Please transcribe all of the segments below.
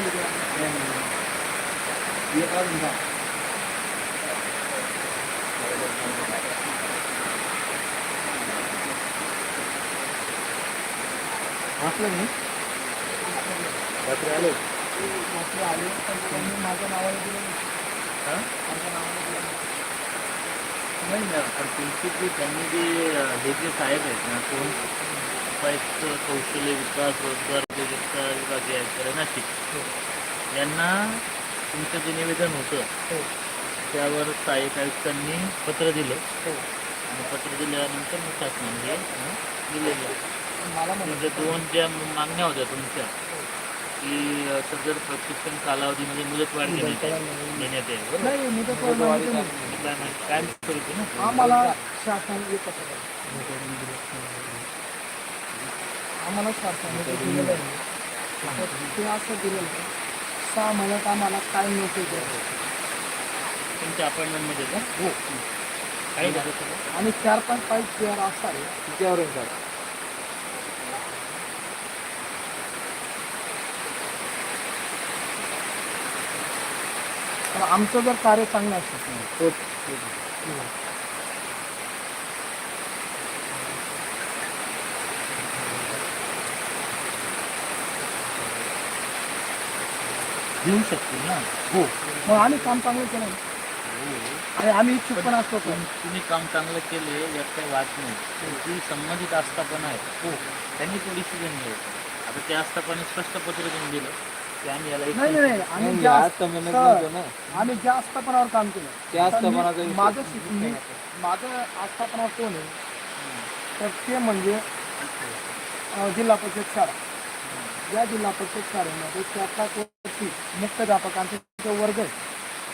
द्या. हे काढून जा. वाचलं रात्री आलो रात्री आले पण त्यांनी माझ्या नावाने दिलं नाही. माझ्या नावाने दिलं नाही. नाही ना पण तुमची जी त्यांनी जे हे जे साहेब आहेत ना कोण उपायुक्त कौशल्य विकास रोजगार उद्योजकता विभाग नाशिक. यांना तुमचं जे निवेदन होतं हो. त्यावर सहाय्यक आयुक्तांनी पत्र दिलं. हो. आणि पत्र दिल्यानंतर मग शासनाने हे दिलेलं म्हणजे दोन ज्या मागण्या होत्या तुमच्या की सदर प्रशिक्षण कालावधीमध्ये मुदतवाढ देण्यात यावी बरोबर? नाही मी तर तो माहिती नाही. काय स्वरूपी ना? आम्हाला आहे. आम्हाला शासनाने जे दिलेलं आहे. तर ते असं दिलेलं आहे. सहा महिन्यात आम्हाला काय नोकरी द्यायची तुमच्या अपॉइंटमेंटमध्ये का? हो. काही झालं सगळं आणि चार पाच पाच चेअर असतात. सर तर आमचं जर कार्य चांगलं असेल घेऊ शकतील ना? हो. मग आम्ही काम चांगलं केलं. आणि आम्ही इच्छुक पण असतो तुम- तुम्ही काम चांगलं केले यात काही वाद नाही. जी संबंधित आस्थापना आहे हो. त्यांनी तो डिसिजन घ्यायचा. आता त्या आस्थापने स्पष्ट पत्र देऊन दिलं. की आम्ही याला नाही नाही, नाही. आम्ही ज्या सर, आम्ही ज्या आस्थापनावर काम केलं. त्या तर मी- आस्थापनाचा विषय माझं शिक- मी- माझं आस्थापना कोण आहे? तर ते म्हणजे अं, जिल्हा परिषद शाळा. या जिल्हा परिषद शाळेमध्ये त्याचा कोणती मुख्याध्यापकांचे जो वर्ग आहे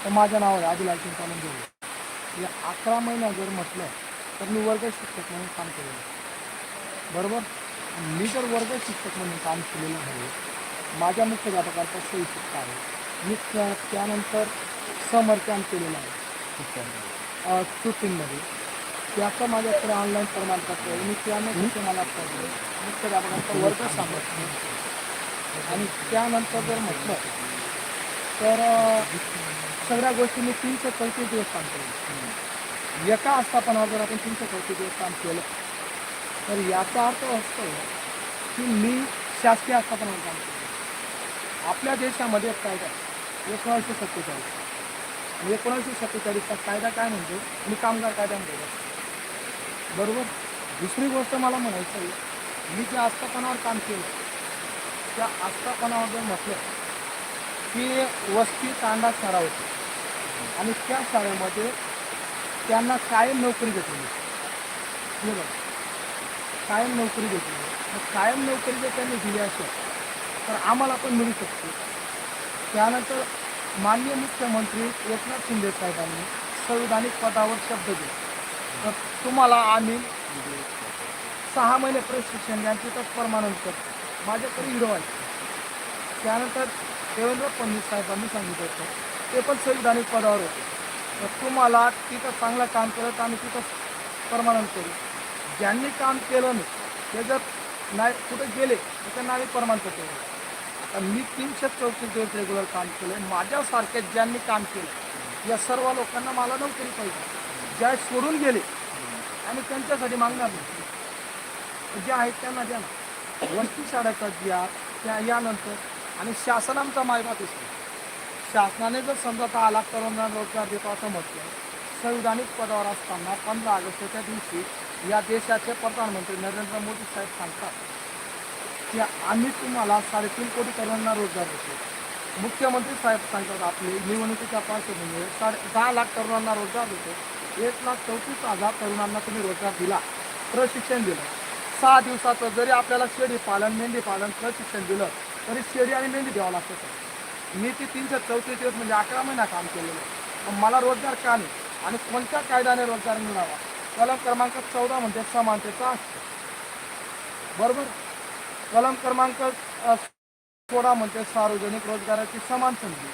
तर माझ्या नावावर आदिलाल चिंतामण जोडे या अकरा महिन्या जर म्हटलं तर मी वर्ग शिक्षक म्हणून काम केलेलं आहे. बरोबर? मी जर वर्ग शिक्षक म्हणून काम केलेलं आहे. माझ्या मुख्याध्यापकांचा सही शिक्का आहे. मी त्या- त्यानंतर समर कॅम्प केलेला आहे. शूटिंगमध्ये त्याचं माझ्याकडे ऑनलाईन प्रमाणपत्र आहे. मी तिथे मला मुख्याध्यापकांचा वर्ग सांगत आणि त्यानंतर जर म्हटलं तर सगळ्या गोष्टी मी तीनशे चौतीस दिवस काम केलं एका आस्थापनावर जर आपण तीनशे चौतीस दिवस काम केलं तर याचा अर्थ असतो की मी शासकीय आस्थापनावर काम केलं आपल्या देशामध्ये कायदा एकोणीसशे सत्तेचाळीस. आणि एकोणीसशे सत्तेचाळीसचा कायदा काय म्हणतो? मी कामगार कायद्यामध्ये म्हणतो. बरोबर? दुसरी गोष्ट मला म्हणायचं आहे मी ज्या आस्थापनावर काम केलं त्या आस्थापनावर जर म्हटलं की वस्ती तांडा शाळा होती. आणि त्या शाळेमध्ये त्यांना कायम नोकरी घेतली हे बघा. कायम नोकरी घेतली मग कायम नोकरी जर त्यांनी दिली असेल तर आम्हाला पण मिळू शकते. त्यानंतर माननीय मुख्यमंत्री एकनाथ शिंदे साहेबांनी संविधानिक पदावर शब्द दिले. तर तुम्हाला आम्ही सहा महिने प्रशिक्षण यांची तर परमानंद करतो. माझ्याकडे हिरो आहे. त्यानंतर देवेंद्र फडणवीस साहेबांनी सांगितलं होतं. ते पण संविधानिक पदावर होते. तर तुम्हाला तिथं चांगलं काम केलं तर आम्ही तिथं परमानंट करू. ज्यांनी काम केलं नाही ते जर नाही कुठे गेले तर त्यांना आम्ही प्रमाणपत्र देऊ आता मी तीनशे चौतीस दिवस रेग्युलर काम केलं माझ्यासारख्या ज्यांनी काम केलं या सर्व लोकांना मला नोकरी पाहिजे. ज्या सोडून गेले आणि त्यांच्यासाठी मागणार नाही. जे आहेत त्यांना द्या ना. वस्ती शाळेचा द्या त्या यानंतर आणि शासन आमचा मायबाप असतो शासनाने जर समजा दहा लाख तरुणांना रोजगार देतो असं म्हटलं संविधानिक पदावर असताना पंधरा ऑगस्टच्या दिवशी या देशाचे प्रधानमंत्री नरेंद्र मोदी साहेब सांगतात की आम्ही तुम्हाला साडेतीन कोटी तरुणांना रोजगार देतो. मुख्यमंत्री साहेब सांगतात आपले निवडणुकीच्या पार्श्वभूमीवर साडे दहा लाख तरुणांना रोजगार देतो. एक लाख चौतीस हजार तरुणांना तुम्ही रोजगार दिला. प्रशिक्षण दिलं. सहा दिवसाचं जरी आपल्याला शेळी पालन मेंढी पालन प्रशिक्षण दिलं तरी शेळी आणि मेंढी द्यावं लागतं सर. मी ती तीनशे चौतीस दिवस म्हणजे अकरा महिना काम केलेलं आहे. मला रोजगार का नाही? आणि कोणत्या कायद्याने रोजगार मिळावा? कलम क्रमांक चौदा म्हणजे समानतेचा असतो बरोबर? कलम क्रमांक सोळा म्हणजे सार्वजनिक रोजगाराची समान संधी.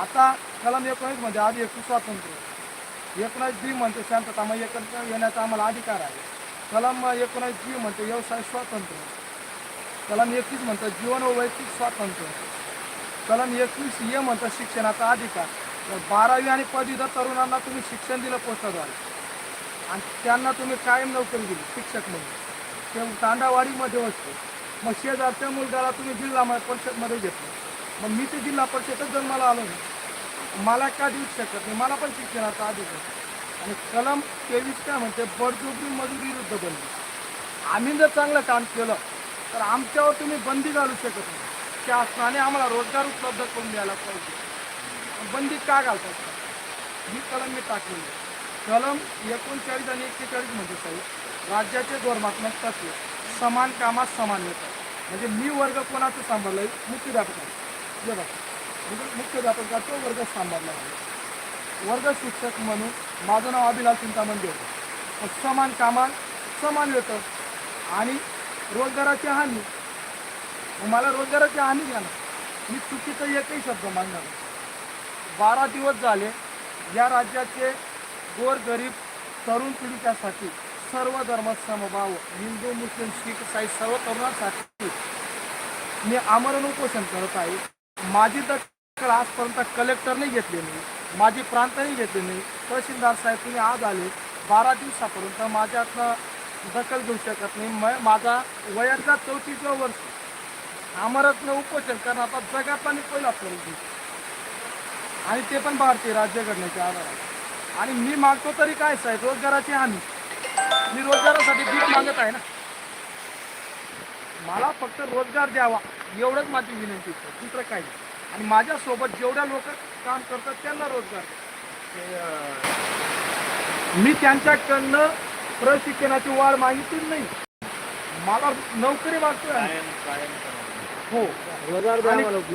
आता कलम एकोणीस म्हणजे आधी एकूण स्वातंत्र्य एकोणीस बी म्हणजे शांतता मग एकत्र येण्याचा आम्हाला अधिकार आहे. कलम एकोणास बी म्हणते व्यवसाय स्वातंत्र्य. कलम एकवीस म्हणतं जीवन व वैयक्तिक स्वातंत्र्य. कलम एकवीस ये म्हणतं शिक्षणाचा अधिकार. तर बारावी आणि पदवीधर तरुणांना तुम्ही शिक्षण दिलं पोस्टाद्वारे आणि त्यांना तुम्ही कायम नोकरी दिली शिक्षक म्हणून. ते तांडावाडीमध्ये असतो मग शेजारच्या मुलगाला तुम्ही जिल्हा परिषदमध्ये घेतलं. मग मी ते जिल्हा परिषदच जन्माला आलो नाही. मला का देऊ शकत नाही मला पण शिक्षणाचा अधिकार. आणि कलम तेवीस काय म्हणते बडजोबरी मजुरी विरुद्ध बंदी. आम्ही जर चांगलं काम केलं तर आमच्यावर तुम्ही बंदी घालू शकत नाही. शासनाने आम्हाला रोजगार उपलब्ध करून द्यायला पाहिजे. बंदी का घालतात? ही कलम मी टाकलेली कलम एकोणचाळीस आणि एक्केचाळीस म्हणजे साहेब राज्याचे धोरणात्मक तत्व समान कामात समान येतात म्हणजे मी वर्ग कोणाचं सांभाळलं मुख्याध्यापकाचा. जे बघा. म्हणजे मुख्याध्यापकाचा वर्ग सांभाळला आहे. वर्ग शिक्षक म्हणून माझं नाव अभिलाष चिंतामण देव समान कामाल समान वेतन आणि रोजगाराची हानी. मला रोजगाराची हानी द्या ना. मी चुकीचं एकही शब्द मानणार नाही. बारा दिवस झाले या राज्याचे गोरगरीब तरुण पिढीच्यासाठी सर्व धर्म समभाव हिंदू मुस्लिम शीख साई सर्व तरुणांसाठी मी आमरण उपोषण करत आहे. माझी दखल आजपर्यंत कलेक्टरने घेतलेली माझी प्रांतही घेतली नाही. तहसीलदार साहेब तुम्ही आज आले. बारा दिवसापर्यंत माझ्यातनं दखल घेऊ शकत नाही. म माझा वयाचा चौथीचं वर्ष. आमरत्न उपोषण कारण आता जगात आणि पहिला करून आणि ते पण भारतीय राज्यघटनेच्या आधारावर आणि मी मागतो तरी काय साहेब रोजगाराची हानी. मी रोजगारासाठी भीक मागत आहे ना. मला फक्त रोजगार द्यावा एवढंच माझी विनंती दुसरं काही नाही. आणि माझ्यासोबत जेवढ्या लोक काम करतात त्यांना रोजगार. मी त्यांच्याकडनं प्रशिक्षणाची वाढ मागितली नाही. मला नोकरी मागतोय. हो.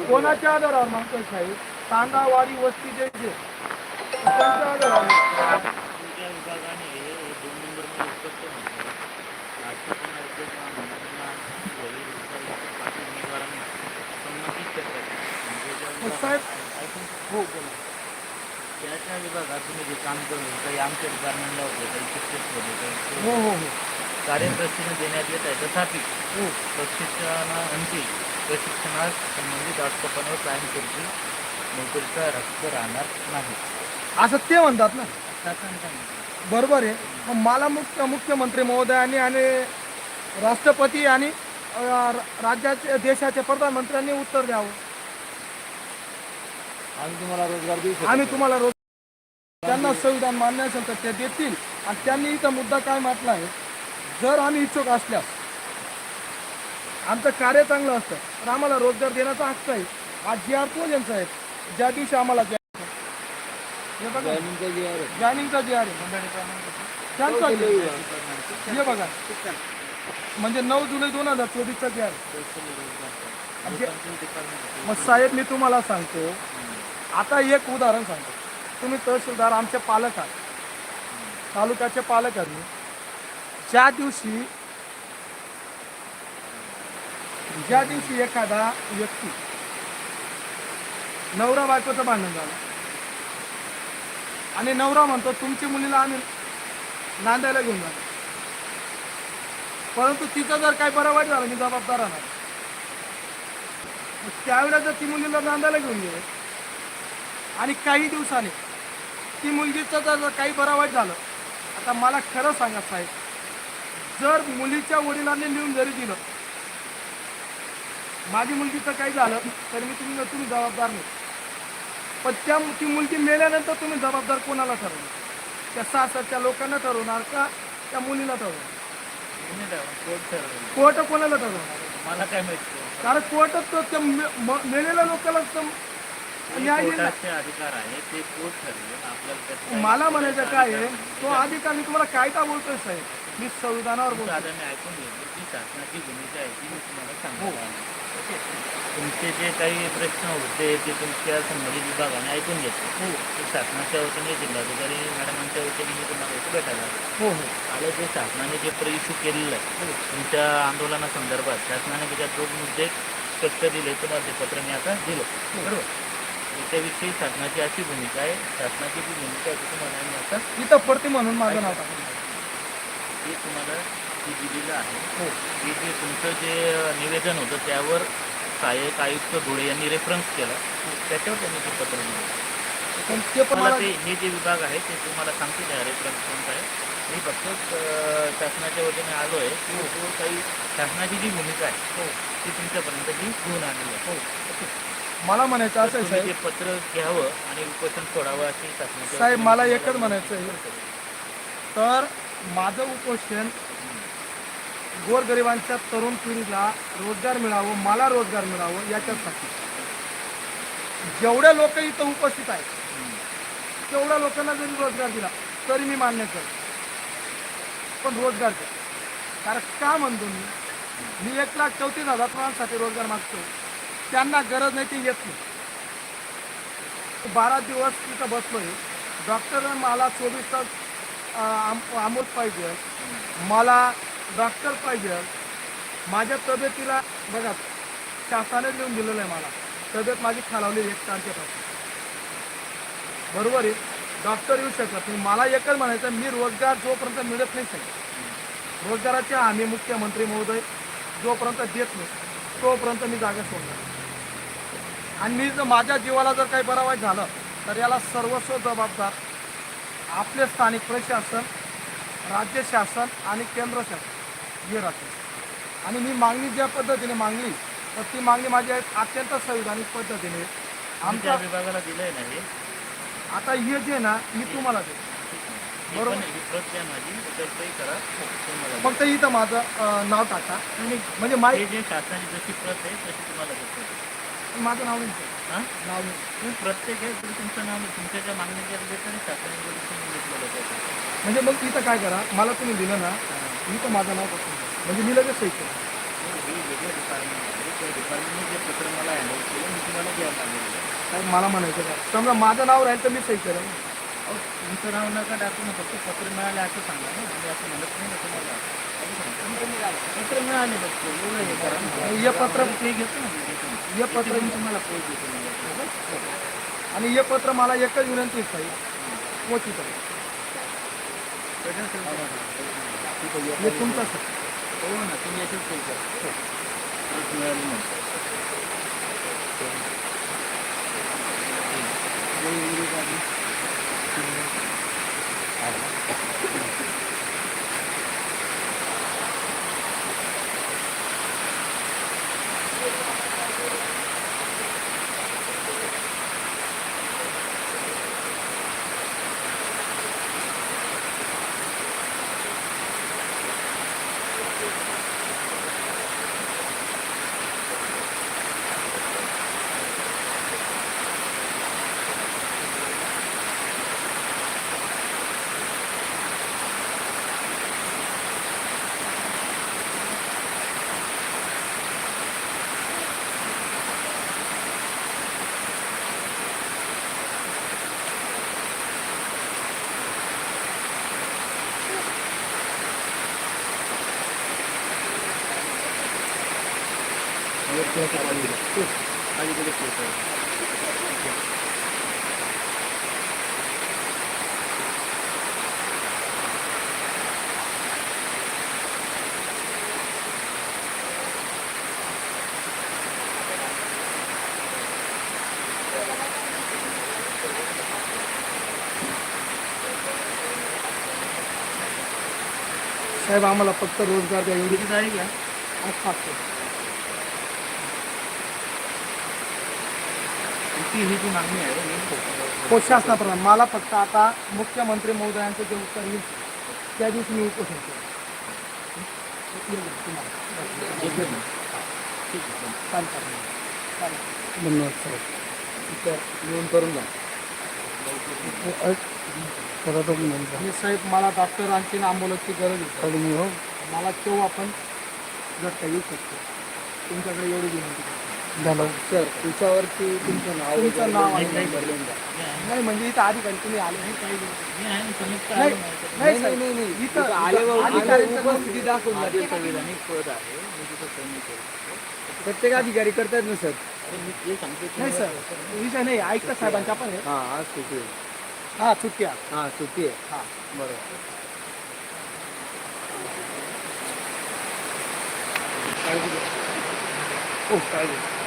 कोणाच्या आधारावर मागतोय साहेब? तांदावाडी वस्ती जे जे. त्यांच्या आधारावर तुमच्या विभागाने हे दोन नंबरमध्ये स्पष्ट म्हटलं राष्ट्रपती राज्याच्या घरी पाटील उमेदवारांना संमतीच करतात म्हणजे ज्या मग विभागात- साहेब- हो बोला. त्या त्या विभागात तुम्ही जे काम करून काही आमच्या डिपार्टमेंटला होते काही शिक्षक होते काही हो हो हो. कार्यप्रशिक्षण देण्यात येत आहे तथापि हो. प्रशिक्षणाअंती प्रशिक्षणास संबंधित आस्थापनावर कायमस्वरूपी नोकरीचा रक्त राहणार नाही. असं ते म्हणतात ना. शासन सांगितलं बरोबर आहे. मग मला मुख्य मुख्यमंत्री महोदयांनी आणि राष्ट्रपती आणि अ, रा- राज्याचे देशाचे प्रधानमंत्र्यांनी उत्तर द्यावं. आम्ही तुम्हाला रोजगार देऊ आम्ही तुम्हाला रोज त्यांना संविधान मान्य असेल तर ते देतील. आणि त्यांनी इथं मुद्दा काय म्हटला आहे? जर आम्ही इच्छुक असल्यास आमचं कार्य चांगलं असतं तर आम्हाला रोजगार देण्याचा हक्क आहे. आज जी आर तो यांचा आहे? ज्या दिवशी आम्हाला द्यायचं. हे बघा. जॉईनिंगचा जी आर आहे. त्यांचा आहे. हे बघा. म्हणजे नऊ जुलै दोन हजार चोवीसचा जी आर आहे. मग साहेब मी तुम्हाला सांगतो आता एक उदाहरण सांगतो. तुम्ही तहसीलदार आमचे पालक आहात. तालुक्याचे पालक आहात मी. ज्या दिवशी ज्या दिवशी एखादा व्यक्ती नवरा बायकोचं भांडण झालं आणि नवरा म्हणतो तुमची मुलीला आम्ही नांदायला घेऊन जातो. परंतु तिचं जर काही बरं वाईट झालं मी जबाबदार राहणार. त्यावेळेस त्यावेळेला जर ती मुलीला नांदायला घेऊन गेले आणि काही दिवसांनी ती मुलगीचं जर जर काही बरं वाईट झालं आता मला खरं सांगा साहेब जर मुलीच्या वडिलांनी लिहून जरी दिलं माझी मुलगीचं काही झालं तर मी तुम्ही तुम्ही जबाबदार नाही. पण त्या ती मुलगी मेल्यानंतर तुम्ही जबाबदार कोणाला ठरवणार? त्या सासरच्या लोकांना ठरवणार का त्या मुलीला ठरवणार? कोर्ट कोणाला ठरवणार? मला काय माहिती कारण कोर्टच तो त्या मेलेल्या लोकांना तर न्याय दिला कोर्टाचे अधिकार आहे ते कोर्ट ठरवेल. आपल्याला त्यात काही- मला म्हणायचं काय आहे तो अधिकार मी तुम्हाला कायदा बोलतोय साहेब. मी संविधानावर बोलतो मी ऐकून घेतो जी शासनाची भूमिका आहे ती मी तुम्हाला हो. सांगतो तुमचे जे काही प्रश्न होते ते तुमच्या संबंधित विभागाने ऐकून घेतले. हो. ते शासनाच्या वतीने जिल्हाधिकारी मॅडमांच्या वतीने मी तुम्हाला इथे भेटायला आलो. हो हो. आलं जे शासनाने जे प्रइश्यू केलेलं आहे तुमच्या आंदोलनासंदर्भात शासनाने त्याच्यात दोन मुद्दे स्पष्ट दिले तुम्हाला ते पत्र मी आता दिलं. बरोबर? याच्याविषयी शासनाची अशी भूमिका आहे. शासनाची जी भूमिका आहे ती तुम्हाला मी आता इथं पडते म्हणून माझं नाव टाकलं. ते तुम्हाला ती दिलेलं आहे. हो. हे जे तुमचं जे निवेदन होतं त्यावर सहाय्यक आयुक्त धुळे यांनी रेफरन्स केला. त्याच्यावर त्यांनी ते पत्र दिलं पण ते पण मला मला ते हे जे विभाग आहे ते तुम्हाला सांगतील आहे रेफरन्स कोणता आहे. मी फक्त अं, शासनाच्या वतीने आलो आहे की जो काही शासनाची जी भूमिका आहे ती तुमच्यापर्यंत मी घेऊन आणली आहे. मला म्हणायचं असं आहे तुम्ही साहेब. पत्र घ्यावं आणि उपोषण सोडावं अशी साहेब, मला एकच म्हणायचं आहे. तर माझं उपोषण गोरगरिबांच्या तरुण पिढीला रोजगार मिळावं मला रोजगार मिळावं याच्यासाठी. जेवढे लोक इथं उपस्थित आहेत तेवढ्या लोकांना जरी रोजगार दिला तरी मी मान्य करतो. पण रोजगार द्या. कारण का म्हणतो मी? मी एक लाख चौतीस हजार तरुणांसाठी रोजगार मागतो त्यांना गरज नाही ते येत नाही. बारा दिवस तिथं बसलोय. डॉक्टर मला चोवीस तास अं, आमोद पाहिजे. मला डॉक्टर पाहिजे. माझ्या तब्येतीला बघा शासनाने लिहून दिलेलं आहे मला. तब्येत माझी खालावली एक तारखेपासून. बरोबर आहे. डॉक्टर येऊ शकत नाही. मला एकच म्हणायचं मी रोजगार जोपर्यंत मिळत नाही साहेब रोजगाराचे आम्ही मुख्यमंत्री महोदय जोपर्यंत देत नाही तोपर्यंत मी जागा सोडणार आणि मी जर माझ्या जीवाला जर काही बरं वाईट झालं तर याला सर्वस्व जबाबदार आपले स्थानिक प्रशासन राज्य शासन आणि केंद्र शासन हे राहते आणि मी मागणी ज्या पद्धतीने मागली तर ती मागणी माझी आहे अत्यंत संविधानिक पद्धतीने. आमच्या विभागाला दिलंय ना हे? आता हे जे ना मी तुम्हाला देतो. हे बरोबर. फक्त इथं माझं नाव टाका. म्हणजे माई जे शासनाची जशी प्रत आहे तशी तुम्हाला माझं नाव नाही. हां? नाव नाही तुम्ही प्रत्येक आहे तरी तुमचं नाव तुमच्या ज्या मागणीच्या रिलेटेड शासनाने घेतलेलं म्हणजे मग इथं काय करा मला तुम्ही दिलं ना इथं माझं नाव टाकून द्या. म्हणजे मी लगेच सही करेन. हे वेगळं डिपार्टमेंट आहे. त्या डिपार्टमेंटने जे पत्र मला हँडल केलं मी तुम्हाला द्यायला साहेब मला म्हणायचं काय? समजा माझं नाव राहील तर मी सही करेन. अहो तुमचं नाव नका टाकू ना फक्त पत्र मिळाले असं सांगा ना. मी असं म्हणत नाही ना तुम्हाला. पत्र मिळाले फक्त एवढं हे करा हे पत्र ते घेतो. ना हे पत्र मी तुम्हाला पैसे देतो. आणि हे पत्र मला एकच विनंती आहे पोचित पोची हे तुमचं हो ना तुम्ही याच्यात सही मिळाली नाही साहेब आम्हाला फक्त रोज़गार द्या एवढी आहे आज टाकतो तुमची ही जी मागणी आहे ही शासनाप्रमाणे मला फक्त आता। मुख्यमंत्री महोदयांचं जे उत्तर येईल त्या दिवशी मी उपोषण केलं धन्यवाद सर। इथं येऊन करून जा आणि साहेब मला डॉक्टरांची आणि आंबोलसची गरज आहे. मी हो. मला केव्हा आपण जगता येऊ शकतो. तुमच्याकडे एवढी विनंती करतो. झालं. सर त्याच्यावरती तुमचं नाव तुमचं नाव नाही, आहे. नाही, भरलेलं द्या. नाही म्हणजे इथं अधिकारी तुम्ही आले नाही मी नाही. नाही नाही साहेब. नाही नाही. इथं इथं आल्यावर अधिकाऱ्यांचं उपस्थिती दाखवून संविधानिक पद आहे. मी तिथं सैनिक आहे प्रत्येक अधिकारी करतात ना सर? अरे मी ते सांगतो नाही. सर. विषय नाही. ऐकता साहेबांच्या पण आहे. हा आज आहे. हा सुट्टी आहे. हा सुट्टी आहे हा बरोबर काळजी घ्या. हो चालेल